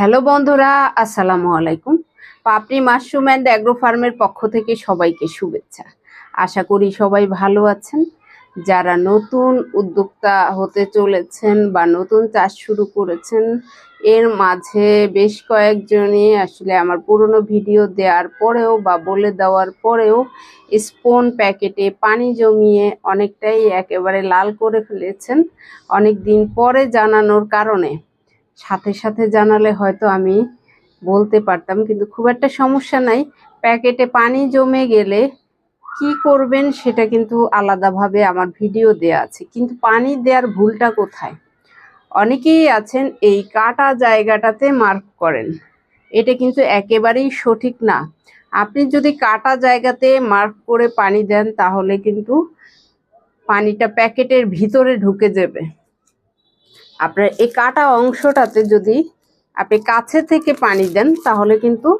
Hello বন্ধুরা, আসসালামু আলাইকুম। পাপড়ি মাশরুম অ্যান্ড অ্যাগ্রো ফার্মের পক্ষ থেকে সবাইকে শুভেচ্ছা। আশা করি সবাই ভালো আছেন। যারা নতুন উদ্যোক্তা হতে চলেছেন বা নতুন চাষ শুরু করেছেন, এর মাঝে বেশ কয়েকজনই আসলে আমার পুরনো ভিডিও দেওয়ার পরেও বা বলে দেওয়ার পরেও স্পোন প্যাকেটে পানি জমিয়ে অনেকটাই একেবারে লাল করে ফেলেছেন। অনেক দিন পরে জানানোর কারণে সাথে সাথে জানালে হয়তো আমি বলতে পারতাম, কিন্তু খুব একটা সমস্যা নাই। প্যাকেটে পানি জমে গেলে কি করবেন সেটা কিন্তু আলাদাভাবে আমার ভিডিও দেয়া আছে। কিন্তু পানি দেওয়ার ভুলটা কোথায়? অনেকেই আছেন এই কাটা জায়গাটাতে মার্ক করেন। এটা কিন্তু একেবারেই সঠিক না। আপনি যদি কাটা জায়গাতে মার্ক করে পানি দেন, তাহলে কিন্তু পানিটা প্যাকেটের ভিতরে ঢুকে যাবে। আপনার এই কাটা অংশটাতে যদি আপনি কাছে থেকে পানি দেন, তাহলে কিন্তু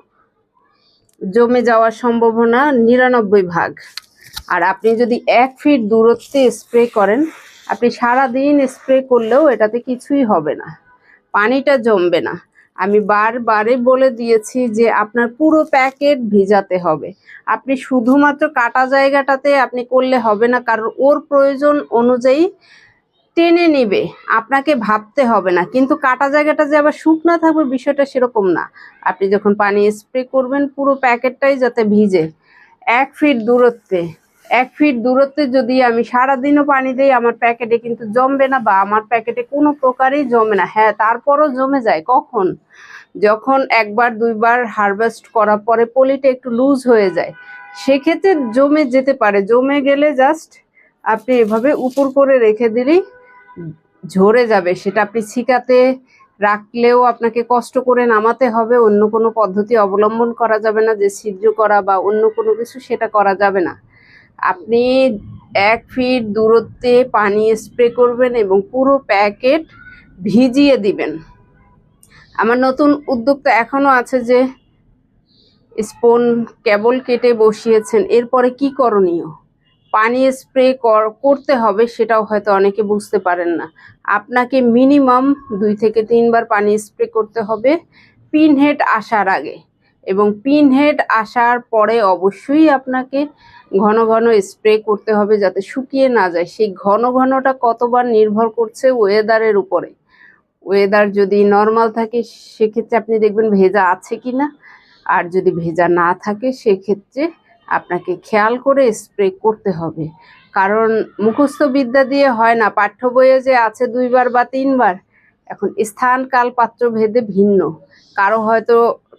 জমে যাওয়ার সম্ভাবনা নিরানব্বই ভাগ। আর আপনি যদি এক ফিট দূরত্বে স্প্রে করেন, আপনি সারা দিন স্প্রে করলেও এটাতে কিছুই হবে না। পানিটা জমবে না। আমি বারবারে বলে দিয়েছি যে আপনার পুরো প্যাকেট ভিজাতে হবে। আপনি শুধুমাত্র কাটা জায়গাটাতে আপনি করলে হবে না, কারণ ওর প্রয়োজন অনুযায়ী টেনে নেবে, আপনাকে ভাবতে হবে না। কিন্তু কাটা জায়গাটা যে আবার শুকনা থাকবে বিষয়টা সেরকম না। আপনি যখন পানি স্প্রে করবেন, পুরো প্যাকেটটাই যাতে ভিজে। এক ফিট দূরত্বে, এক ফিট দূরত্বে যদি আমি সারাদিনও পানি দিই, আমার প্যাকেটে কিন্তু জমবে না বা আমার প্যাকেটে কোনো প্রকারেই জমে না। হ্যাঁ তারপরও জমে যায়। কখন? যখন একবার, দুইবার হারভেস্ট করার পরে পলিটা একটু লুজ হয়ে যায়। সেক্ষেত্রে জমে যেতে পারে। জমে গেলে জাস্ট আপনি এভাবে উপর করে রেখে দিলেই ঝরে যাবে, সেটা আপনি ছিকাতে রাখলেও আপনাকে কষ্ট করে নামাতে হবে, অন্য কোনো পদ্ধতি অবলম্বন করা যাবে না, যে ছিদ্র করা বা অন্য কোনো কিছু সেটা করা যাবে না। আপনি এক ফিট দূরত্বে পানি স্প্রে করবেন এবং পুরো প্যাকেট ভিজিয়ে দিবেন। আমার নতুন উদ্যোক্তা এখনও আছে যে স্পোন কেবল কেটে বসিয়েছেন, এরপরে কি করণীয়? পানি স্প্রে করতে হবে সেটাও হয়তো অনেকে বুঝতে পারেন না। আপনাকে মিনিমাম দুই থেকে তিনবার পানি স্প্রে করতে হবে পিন হেড আসার আগে। এবং পিন হেড আসার পরে অবশ্যই আপনাকে ঘন ঘন স্প্রে করতে হবে যাতে শুকিয়ে না যায়। সেই ঘন ঘনটা কতবার নির্ভর করছে ওয়েদারের উপরে। ওয়েদার যদি নর্মাল থাকে, সেক্ষেত্রে আপনি দেখবেন ভেজা আছে কি না আর যদি ভেজা না থাকে, সেক্ষেত্রে আপনাকে খেয়াল করে স্প্রে করতে হবে। কারণ মুখস্থ বিদ্যা দিয়ে হয় না, পাঠ্য বইয়ে যে আছে দুইবার বা তিনবার, এখন স্থান, কাল, পাত্র ভেদে ভিন্ন। কারও হয়তো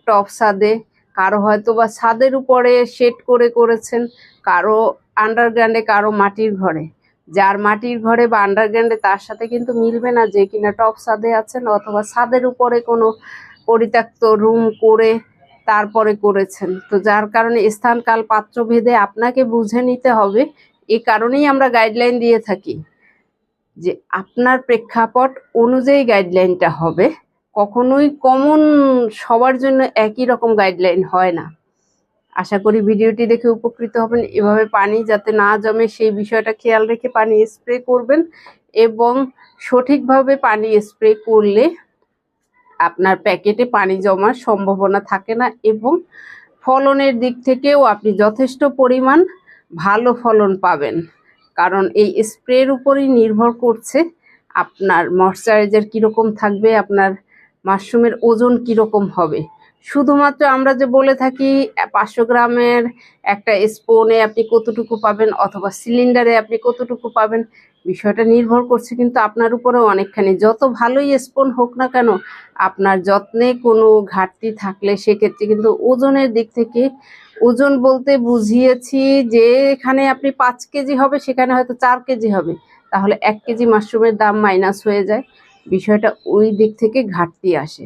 টপ ছাদে কারও হয়তো বা ছাদের উপরে শেড করে করেছেন, কারও আন্ডারগ্রাউন্ডে কারও মাটির ঘরে। যার মাটির ঘরে বা আন্ডারগ্রাউন্ডে তার সাথে কিন্তু মিলবে না যে কিনা টপ ছাদে আছেন অথবা ছাদের উপরে কোনো পরিত্যক্ত রুম করে তারপরে করেছেন। তো যার কারণে স্থান কাল পাত্র ভেদে আপনাকে বুঝে নিতে হবে, এ কারণেই আমরা গাইডলাইন দিয়ে থাকি যে আপনার প্রেক্ষাপট অনুযায়ী গাইডলাইনটা হবে। কখনোই কমন সবার জন্য একই রকম গাইডলাইন হয় না। আশা করি ভিডিওটি দেখে উপকৃত হবেন। এভাবে পানি যাতে না জমে সেই বিষয়টা খেয়াল রেখে পানি স্প্রে করবেন এবং সঠিকভাবে পানি স্প্রে করলে আপনার প্যাকেটে পানি জমার সম্ভাবনা থাকে না এবং ফলনের দিক থেকেও আপনি যথেষ্ট পরিমাণ ভালো ফলন পাবেন। কারণ এই স্প্রের উপরই নির্ভর করছে আপনার ময়শ্চারাইজার কীরকম থাকবে, আপনার মাশরুমের ওজন কীরকম হবে। শুধুমাত্র আমরা যে বলে থাকি, পাঁচশো গ্রামের একটা স্পোনে আপনি কতটুকু পাবেন অথবা সিলিন্ডারে আপনি কতটুকু পাবেন, বিষয়টা নির্ভর করছে কিন্তু আপনার উপরেও অনেকখানি। যত ভালোই স্পোন হোক না কেন, আপনার যত্নে কোনো ঘাটতি থাকলে সেক্ষেত্রে কিন্তু ওজনের দিক থেকে, ওজন বলতে বুঝিয়েছি যে এখানে আপনি পাঁচ কেজি হবে, সেখানে হয়তো চার কেজি হবে। তাহলে এক কেজি মাশরুমের দাম মাইনাস হয়ে যায়। বিষয়টা ওই দিক থেকে ঘাটতি আসে।